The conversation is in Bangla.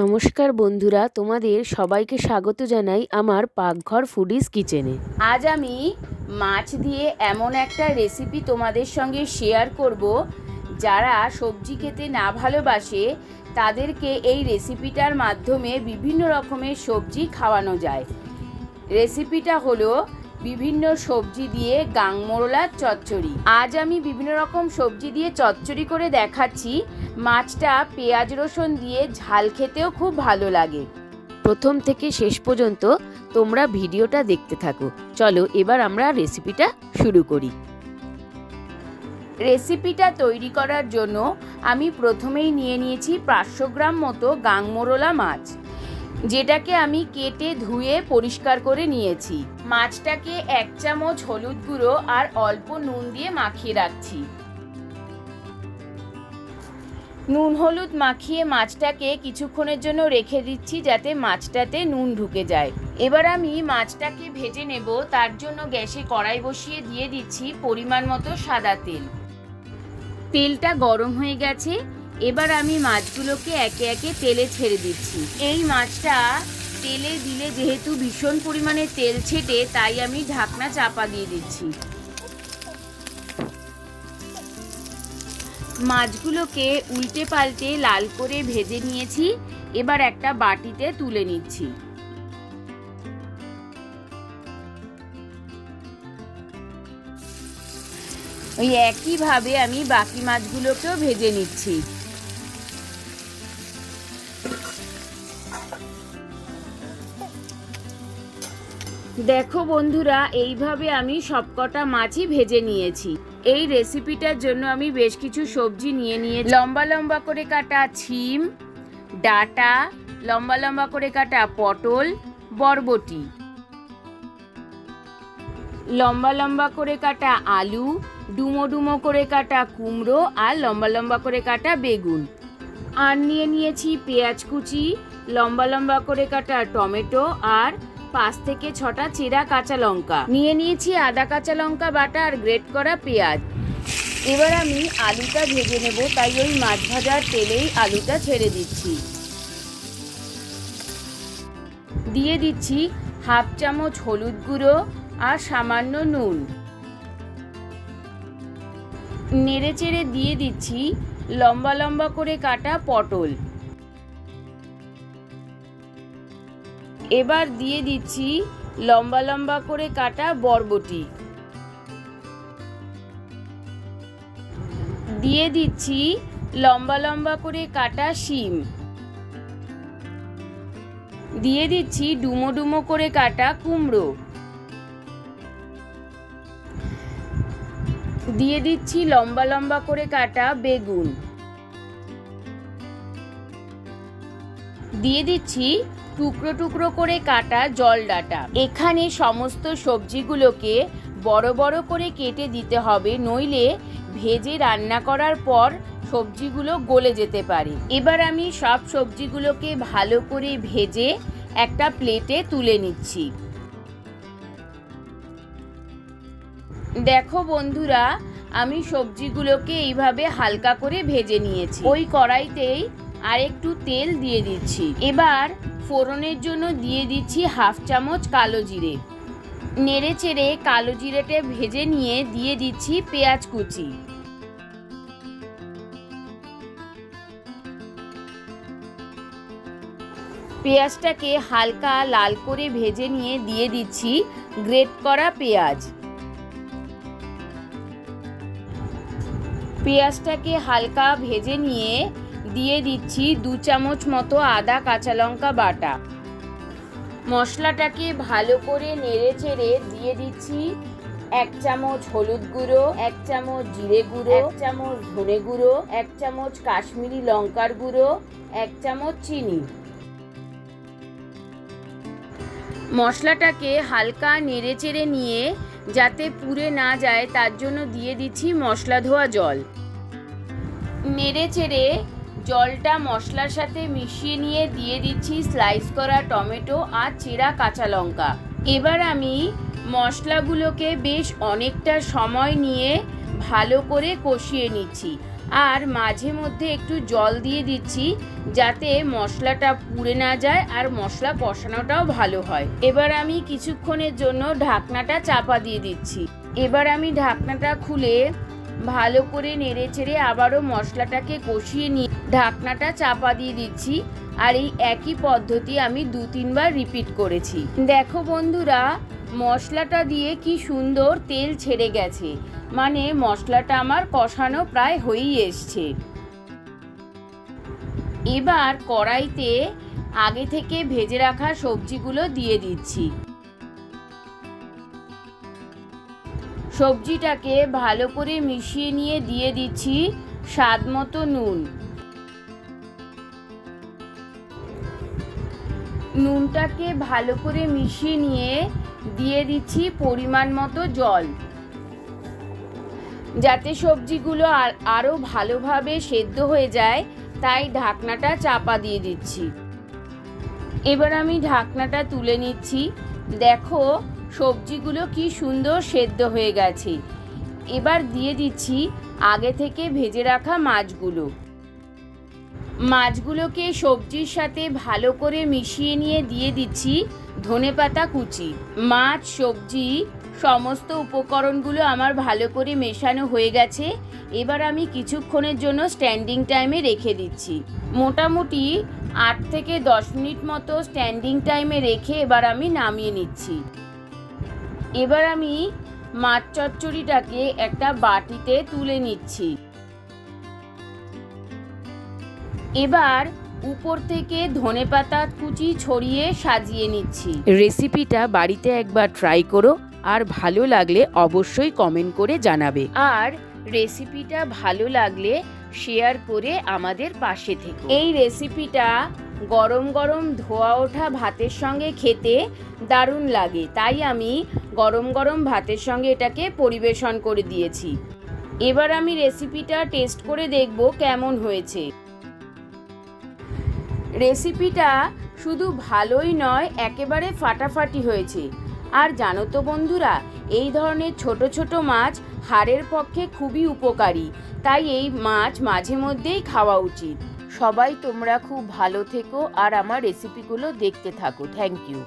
নমস্কার বন্ধুরা, তোমাদের সবাইকে স্বাগত জানাই আমার পাকঘর ফুডিজ কিচেনে আজ আমি মাছ দিয়ে এমন একটা রেসিপি তোমাদের সঙ্গে শেয়ার করব, যারা সবজি খেতে না ভালোবাসে, তাদেরকে এই রেসিপিটার মাধ্যমে বিভিন্ন রকমের সবজি খাওয়ানো যায়। রেসিপিটা হলো বিভিন্ন সবজি দিয়ে গাংমোরলার চচ্চড়ি। আজ আমি বিভিন্ন রকম সবজি দিয়ে চচ্চড়ি করে দেখাচ্ছি। মাছটা পেঁয়াজ রসুন দিয়ে ঝাল খেতেও খুব ভালো লাগে। প্রথম থেকে শেষ পর্যন্ত তোমরা ভিডিওটা দেখতে থাকো। চলো এবার আমরা রেসিপিটা শুরু করি। রেসিপিটা তৈরি করার জন্য আমি প্রথমেই নিয়ে নিয়েছি পাঁচশো গ্রাম মতো গাংমোরলা মাছ। যেটাকে আমি কেটে ধুয়ে পরিষ্কার করে নিয়েছি। মাছটাকে এক চামচ হলুদ গুঁড়ো আর অল্প নুন দিয়ে মাখিয়ে রাখছি। নুন হলুদ মাখিয়ে মাছটাকে কিছুক্ষণের জন্য রেখে দিচ্ছি যাতে মাছটাতে নুন ঢুকে যায়। এবার আমি মাছটাকে ভেজে নেব, তার জন্য গ্যাসে কড়াই বসিয়ে দিয়ে দিচ্ছি পরিমাণ মতো সাদা তেল। তেলটা গরম হয়ে গেছে এবার আমি মাছগুলোকে একে একে তেলে ছেড়ে দিচ্ছি। এই মাছটা তেলে দিলে যেহেতু ভীষণ পরিমাণে তেল ছেটে, তাই আমি ঢাকনা চাপা দিয়ে দিচ্ছি। মাছগুলোকে উল্টে পাল্টে লাল করে ভেজে নিয়েছি, এবার একটা বাটিতে তুলে নিচ্ছি। ওই একইভাবে আমি বাকি মাছগুলোকেও ভেজে নিচ্ছি। দেখো বন্ধুরা, এইভাবে আমি সবকটা মাছই ভেজে নিয়েছি। এই রেসিপিটার জন্য আমি বেশ কিছু সবজি নিয়ে নিয়ে লম্বা লম্বা করে কাটা ছিম, ডাটা, লম্বা লম্বা করে কাটা পটল, বরবটি। লম্বা লম্বা করে কাটা আলু, ডুমো ডুমো করে কাটা কুমড়ো আর লম্বা লম্বা করে কাটা বেগুন। আর নিয়ে নিয়েছি পেঁয়াজ কুচি, লম্বা লম্বা করে কাটা টমেটো আর পাঁচ থেকে ছটা চেরা কাঁচা লঙ্কা। নিয়ে নিয়েছি আদা কাঁচা লঙ্কা বাটা আর গ্রেট করা পেঁয়াজ। এবার আমি আলুটা ভেজে নেব, তাই ওই মাছ ভাজার তেলেই আলুটা ছেড়ে দিচ্ছি। দিয়ে দিচ্ছি হাফ চামচ হলুদ গুঁড়ো আর সামান্য নুন। নেড়ে চেড়ে দিয়ে দিচ্ছি লম্বা লম্বা করে কাটা পটল। এবার দিয়ে দিচ্ছি লম্বা লম্বা করে কাটা বরবটি। দিয়ে দিচ্ছি লম্বা লম্বা করে কাটা শিম। দিয়ে দিচ্ছি ডুমো ডুমো করে কাটা কুমড়ো। দিয়ে দিচ্ছি লম্বা লম্বা করে কাটা বেগুন। দিয়ে দিচ্ছি টুকরো টুকরো করে কাটা জল ডাটা। এখানে সমস্ত সবজিগুলোকে বড় বড় করে কেটে দিতে হবে, নইলে ভেজে রান্না করার পর সবজিগুলো গলে যেতে পারে। এবার আমি সব সবজিগুলোকে ভালো করে ভেজে একটা প্লেটে তুলে নিচ্ছি। দেখো বন্ধুরা, আমি সবজিগুলোকে এইভাবে হালকা করে ভেজে নিয়েছি। ওই কড়াইতেই আর একটু তেল দিয়ে দিচ্ছি। এবার ফোড়নের জন্য দিয়ে দিচ্ছি হাফ চামচ কালো জিরে। নেড়ে চেড়ে কালো জিরেটা ভেজে নিয়ে দিয়ে দিচ্ছি পেঁয়াজ কুচি। পেঁয়াজটাকে হালকা লাল করে ভেজে নিয়ে দিয়ে দিচ্ছি গ্রেট করা পেঁয়াজ। পেঁয়াজটাকে হালকা ভেজে নিয়ে দিয়ে দিচ্ছি দু চামচ মতো আদা কাঁচা লঙ্কা বাটা। মশলাটাকে ভালো করে নেড়ে চেড়ে দিয়ে দিচ্ছি এক চামচ হলুদ গুঁড়ো, এক চামচ জিরে গুঁড়ো, এক চামচ ধনে গুঁড়ো, এক চামচ কাশ্মীরি লঙ্কার গুঁড়ো, এক চামচ চিনি। মশলাটাকে হালকা নেড়ে চেড়ে নিয়ে যাতে পুড়ে না যায় তার জন্য দিয়ে দিচ্ছি মশলা ধোয়া জল। নেড়ে চেড়ে জলটা মশলার সাথে মিশিয়ে নিয়ে দিয়ে দিচ্ছি স্লাইস করা টমেটো আর চেরা কাঁচা লঙ্কা। এবার আমি মশলাগুলোকে বেশ অনেকটা সময় নিয়ে ভালো করে কষিয়ে নিচ্ছি। আর মাঝে মধ্যে একটু জল দিয়ে দিচ্ছি যাতে মশলাটা পুড়ে না যায় আর মশলা কষানোটাও ভালো হয়। এবার আমি কিছুক্ষণের জন্য ঢাকনাটা চাপা দিয়ে দিচ্ছি। এবার আমি ঢাকনাটা খুলে ভালো করে নেড়ে চেড়ে আবারও মশলাটাকে কষিয়ে নিয়ে ঢাকনাটা চাপা দিয়ে দিচ্ছি। আর এই একই পদ্ধতি আমি দু তিনবার রিপিট করেছি। দেখো বন্ধুরা, মশলাটা দিয়ে কি সুন্দর তেল ছেড়ে গেছে। মানে মশলাটা আমার কষানো প্রায় হয়েই এসছে। এবার কড়াইতে আগে থেকে ভেজে রাখা সবজিগুলো দিয়ে দিচ্ছি। সবজিটাকে ভালো করে মিশিয়ে নিয়ে দিয়ে দিচ্ছি স্বাদ মতো নুন। নুনটাকে ভালো করে মিশিয়ে নিয়ে দিয়ে দিচ্ছি পরিমাণ মতো জল। যাতে সবজিগুলো আর আরও ভালোভাবে সেদ্ধ হয়ে যায়, তাই ঢাকনাটা চাপা দিয়ে দিচ্ছি। এবার আমি ঢাকনাটা তুলে নিচ্ছি। দেখো সবজিগুলো কি সুন্দর সেদ্ধ হয়ে গেছে। এবার দিয়ে দিচ্ছি আগে থেকে ভেজে রাখা মাছগুলো। মাছগুলোকে সবজির সাথে ভালো করে মিশিয়ে নিয়ে দিয়ে দিচ্ছি ধনেপাতা কুচি। মাছ, সবজি, সমস্ত উপকরণগুলো আমার ভালো করে মেশানো হয়ে গেছে। এবার আমি কিছুক্ষণের জন্য স্ট্যান্ডিং টাইমে রেখে দিচ্ছি। মোটামুটি আট থেকে দশ মিনিট মতো স্ট্যান্ডিং টাইমে রেখে এবার আমি নামিয়ে নিচ্ছি। এবার আমি মাছ চচ্চড়িটাকে একটা বাটিতে তুলে নিচ্ছি। এবার উপর থেকে ধনেপাতা কুচি ছড়িয়ে সাজিয়ে নিচ্ছি। রেসিপিটা বাড়িতে একবার ট্রাই করো আর ভালো লাগলে অবশ্যই কমেন্ট করে জানাবে। আর রেসিপিটা ভালো লাগলে শেয়ার করে আমাদের পাশে থেকে। এই রেসিপিটা গরম গরম ধোয়া ওঠা ভাতের সঙ্গে খেতে দারুণ লাগে। তাই আমি গরম গরম ভাতের সঙ্গে এটাকে পরিবেশন করে দিয়েছি। এবার আমি রেসিপিটা টেস্ট করে দেখব কেমন হয়েছে। রেসিপিটা শুধু ভালোই নয়, একেবারে ফাটাফাটি হয়েছে। আর জানো তো বন্ধুরা, এই ধরনের ছোট ছোট মাছ হাড়ের পক্ষে খুবই উপকারী। তাই এই মাছ মাঝে মধ্যেই খাওয়া উচিত। সবাই তোমরা খুব ভালো থেকো আর আমার রেসিপিগুলো দেখতে থাকো। Thank you